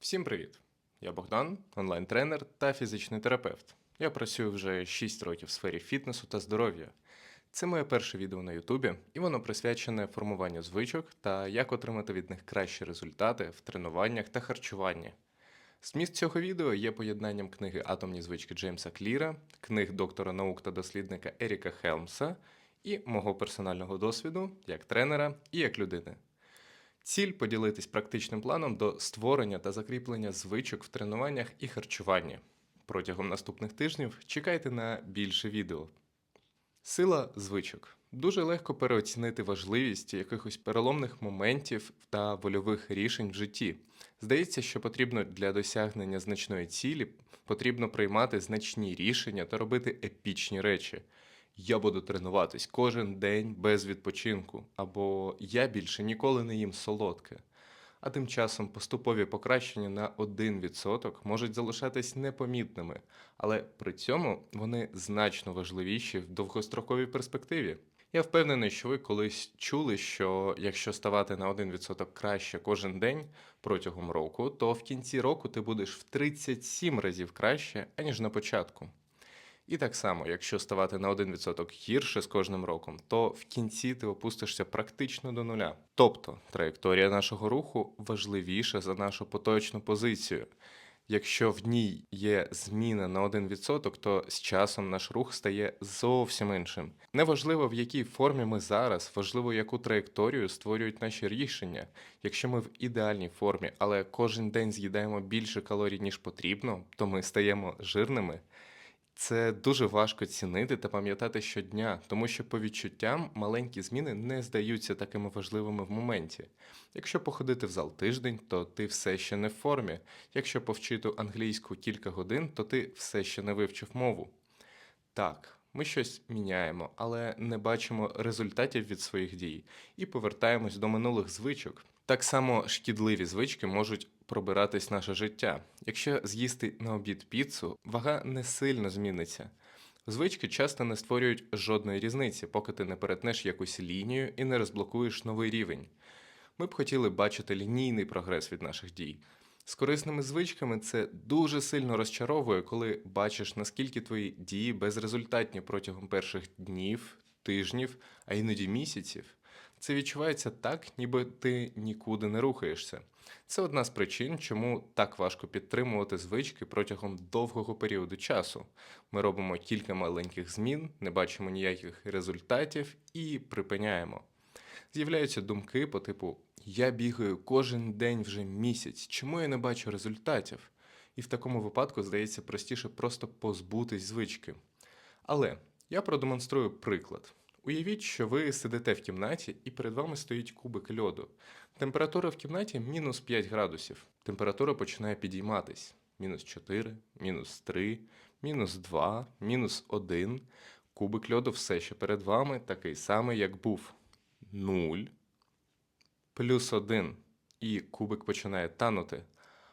Всім привіт! Я Богдан, онлайн-тренер та фізичний терапевт. Я працюю вже 6 років в сфері фітнесу та здоров'я. Це моє перше відео на Ютубі, і воно присвячене формуванню звичок та як отримати від них кращі результати в тренуваннях та харчуванні. Зміст цього відео є поєднанням книги Атомні звички Джеймса Кліра, книг доктора наук та дослідника Еріка Хелмса і мого персонального досвіду як тренера і як людини. Ціль поділитись практичним планом до створення та закріплення звичок в тренуваннях і харчуванні. Протягом наступних тижнів чекайте на більше відео. Сила звичок. Дуже легко переоцінити важливість якихось переломних моментів та вольових рішень в житті. Здається, що потрібно для досягнення значної цілі потрібно приймати значні рішення та робити епічні речі. Я буду тренуватись кожен день без відпочинку, або я більше ніколи не їм солодке. А тим часом поступові покращення на 1% можуть залишатись непомітними, але при цьому вони значно важливіші в довгостроковій перспективі. Я впевнений, що ви колись чули, що якщо ставати на 1% краще кожен день протягом року, то в кінці року ти будеш в 37 разів краще, аніж на початку. І так само, якщо ставати на 1% гірше з кожним роком, то в кінці ти опустишся практично до нуля. Тобто траєкторія нашого руху важливіша за нашу поточну позицію. Якщо в ній є зміна на 1%, то з часом наш рух стає зовсім іншим. Неважливо, в якій формі ми зараз, важливо, яку траєкторію створюють наші рішення. Якщо ми в ідеальній формі, але кожен день з'їдаємо більше калорій, ніж потрібно, то ми стаємо жирними. Це дуже важко цінити та пам'ятати щодня, тому що по відчуттям маленькі зміни не здаються такими важливими в моменті. Якщо походити в зал тиждень, то ти все ще не в формі. Якщо повчити англійську кілька годин, то ти все ще не вивчив мову. Так, ми щось міняємо, але не бачимо результатів від своїх дій і повертаємось до минулих звичок. Так само шкідливі звички можуть пробиратись наше життя. Якщо з'їсти на обід піцу, вага не сильно зміниться. Звички часто не створюють жодної різниці, поки ти не перетнеш якусь лінію і не розблокуєш новий рівень. Ми б хотіли бачити лінійний прогрес від наших дій. З корисними звичками це дуже сильно розчаровує, коли бачиш, наскільки твої дії безрезультатні протягом перших днів, тижнів, а іноді місяців. Це відчувається так, ніби ти нікуди не рухаєшся. Це одна з причин, чому так важко підтримувати звички протягом довгого періоду часу. Ми робимо кілька маленьких змін, не бачимо ніяких результатів і припиняємо. З'являються думки по типу Я бігаю кожен день вже місяць, чому я не бачу результатів? І в такому випадку здається простіше просто позбутись звички. Але я продемонструю приклад. Уявіть, що ви сидите в кімнаті і перед вами стоїть кубик льоду. Температура в кімнаті мінус 5 градусів. Температура починає підійматись. Мінус 4, мінус 3, мінус 2, мінус 1. Кубик льоду все ще перед вами такий самий, як був. 0, плюс 1. І кубик починає танути.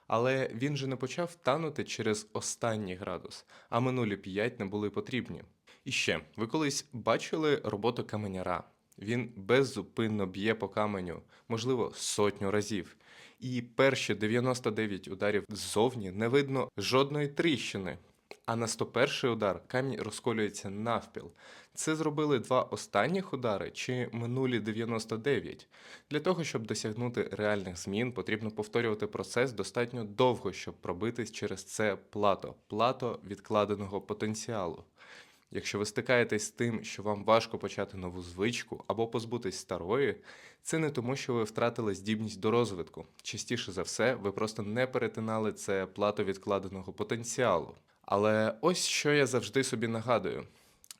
Але він же не почав танути через останній градус, а минулі 5 не були потрібні. І ще, ви колись бачили роботу каменяра? Він беззупинно б'є по каменю, можливо, сотню разів. І перші 99 ударів ззовні не видно жодної тріщини. А на 101 удар камінь розколюється навпіл. Це зробили два останніх удари чи минулі 99. Для того, щоб досягнути реальних змін, потрібно повторювати процес достатньо довго, щоб пробитись через це плато, плато відкладеного потенціалу. Якщо ви стикаєтесь з тим, що вам важко почати нову звичку або позбутись старої, це не тому, що ви втратили здібність до розвитку. Частіше за все, ви просто не перетинали це плато відкладеного потенціалу. Але ось що я завжди собі нагадую: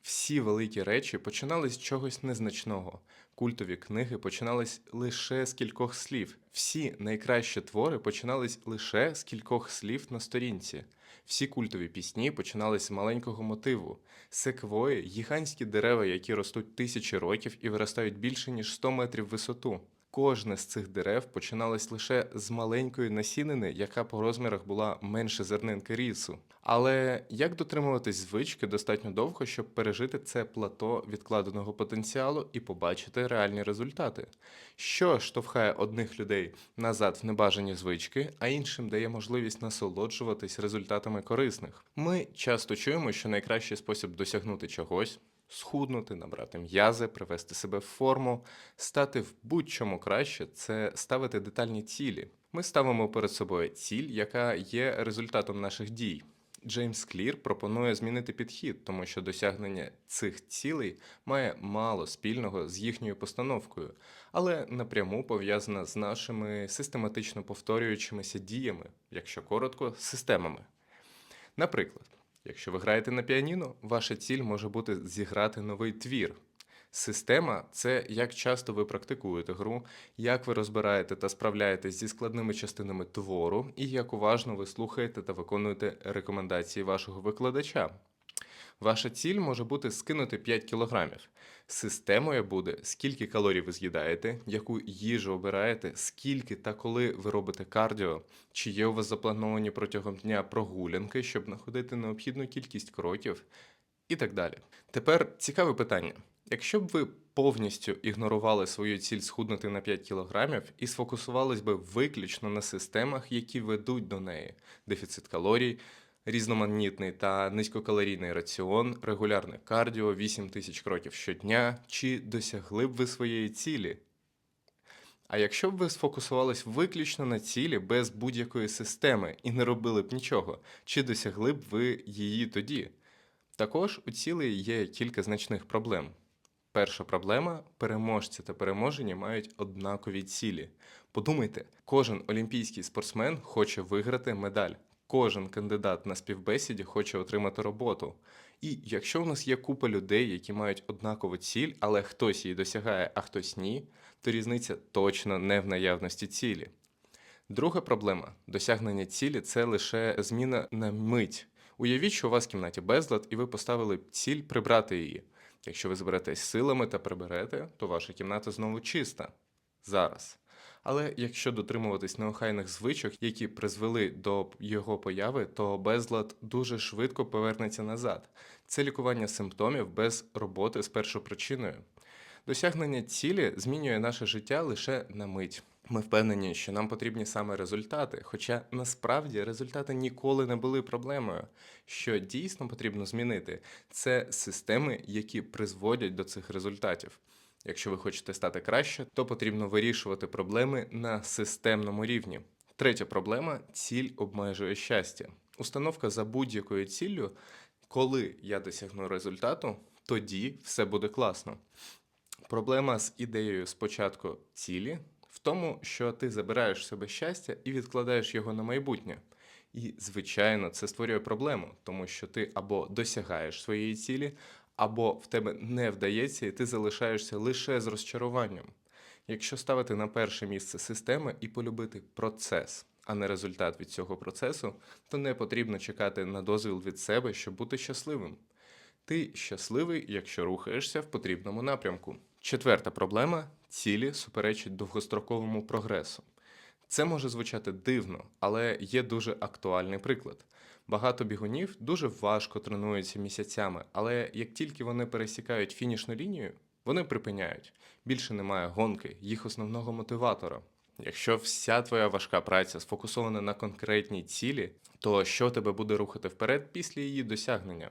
всі великі речі починались з чогось незначного. Культові книги починались лише з кількох слів. Всі найкращі твори починались лише з кількох слів на сторінці. Всі культові пісні починались з маленького мотиву. Секвої гігантські дерева, які ростуть тисячі років і виростають більше ніж 100 метрів висоту. Кожне з цих дерев починалось лише з маленької насінини, яка по розмірах була менше зернинки рісу. Але як дотримуватись звички достатньо довго, щоб пережити це плато відкладеного потенціалу і побачити реальні результати? Що штовхає одних людей назад в небажані звички, а іншим дає можливість насолоджуватись результатами корисних? Ми часто чуємо, що найкращий спосіб досягнути чогось схуднути, набрати м'язи, привести себе в форму, стати в будь-чому краще це ставити детальні цілі. Ми ставимо перед собою ціль, яка є результатом наших дій. Джеймс Клір пропонує змінити підхід, тому що досягнення цих цілей має мало спільного з їхньою постановкою, але напряму пов'язана з нашими систематично повторюючимися діями, якщо коротко, системами. Наприклад, якщо ви граєте на піаніно, ваша ціль може бути зіграти новий твір. Система це як часто ви практикуєте гру, як ви розбираєте та справляєтесь зі складними частинами твору, і як уважно ви слухаєте та виконуєте рекомендації вашого викладача. Ваша ціль може бути скинути 5 кілограмів. Системою буде, скільки калорій ви з'їдаєте, яку їжу обираєте, скільки та коли ви робите кардіо, чи є у вас заплановані протягом дня прогулянки, щоб находити необхідну кількість кроків, і так далі. Тепер цікаве питання. Якщо б ви повністю ігнорували свою ціль схуднути на 5 кілограмів і сфокусувались би виключно на системах, які ведуть до неї: дефіцит калорій, різноманітний та низькокалорійний раціон, регулярне кардіо, 8 тисяч кроків щодня, чи досягли б ви своєї цілі? А якщо б ви сфокусувались виключно на цілі без будь-якої системи і не робили б нічого, чи досягли б ви її тоді? Також у цілей є кілька значних проблем. Перша проблема переможці та переможені мають однакові цілі. Подумайте, кожен олімпійський спортсмен хоче виграти медаль, кожен кандидат на співбесіді хоче отримати роботу. І якщо у нас є купа людей, які мають однакову ціль, але хтось її досягає, а хтось ні, то різниця точно не в наявності цілі. Друга проблема досягнення цілі це лише зміна на мить. Уявіть, що у вас в кімнаті безлад, і ви поставили ціль прибрати її. Якщо ви зберетесь силами та приберете, то ваша кімната знову чиста. Зараз. Але якщо дотримуватись неохайних звичок, які призвели до його появи, то безлад дуже швидко повернеться назад. Це лікування симптомів без роботи з першопричиною. Досягнення цілі змінює наше життя лише на мить. Ми впевнені, що нам потрібні саме результати, хоча насправді результати ніколи не були проблемою. Що дійсно потрібно змінити, це системи, які призводять до цих результатів. Якщо ви хочете стати краще, то потрібно вирішувати проблеми на системному рівні. Третя проблема ціль обмежує щастя. Установка за будь-якою ціллю, коли я досягну результату, тоді все буде класно. Проблема з ідеєю спочатку цілі в тому, що ти забираєш себе щастя і відкладаєш його на майбутнє. І, звичайно, це створює проблему, тому що ти або досягаєш своєї цілі, або в тебе не вдається, і ти залишаєшся лише з розчаруванням. Якщо ставити на перше місце системи і полюбити процес, а не результат від цього процесу, то не потрібно чекати на дозвіл від себе, щоб бути щасливим. Ти щасливий, якщо рухаєшся в потрібному напрямку. Четверта проблема цілі суперечать довгостроковому прогресу. Це може звучати дивно, але є дуже актуальний приклад. Багато бігунів дуже важко тренуються місяцями, але як тільки вони пересікають фінішну лінію, вони припиняють. Більше немає гонки, їх основного мотиватора. Якщо вся твоя важка праця сфокусована на конкретній цілі, то що тебе буде рухати вперед після її досягнення?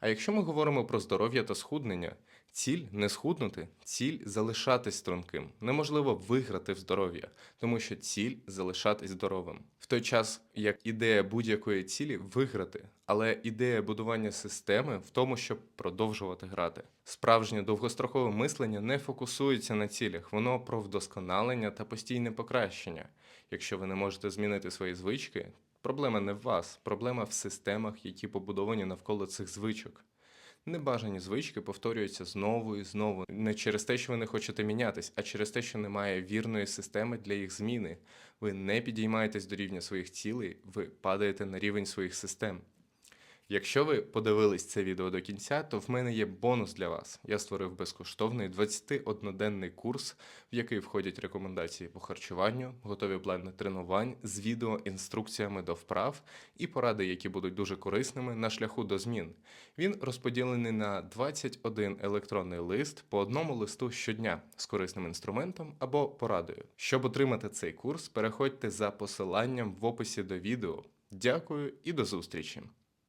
А якщо ми говоримо про здоров'я та схуднення, ціль не схуднути, ціль залишатись струнким. Неможливо виграти в здоров'я, тому що ціль залишатись здоровим. В той час, як ідея будь-якої цілі виграти, але ідея будування системи в тому, щоб продовжувати грати. Справжнє довгострокове мислення не фокусується на цілях, воно про вдосконалення та постійне покращення. Якщо ви не можете змінити свої звички, Проблема не в вас, проблема в системах, які побудовані навколо цих звичок. Небажані звички повторюються знову і знову не через те, що ви не хочете мінятись, а через те, що немає вірної системи для їх зміни. Ви не підіймаєтесь до рівня своїх цілей, ви падаєте на рівень своїх систем. Якщо ви подивились це відео до кінця, то в мене є бонус для вас. Я створив безкоштовний 21-денний курс, в який входять рекомендації по харчуванню, готові плани тренувань з відео, інструкціями до вправ і поради, які будуть дуже корисними на шляху до змін. Він розподілений на 21 електронний лист по одному листу щодня з корисним інструментом або порадою. Щоб отримати цей курс, переходьте за посиланням в описі до відео. Дякую і до зустрічі!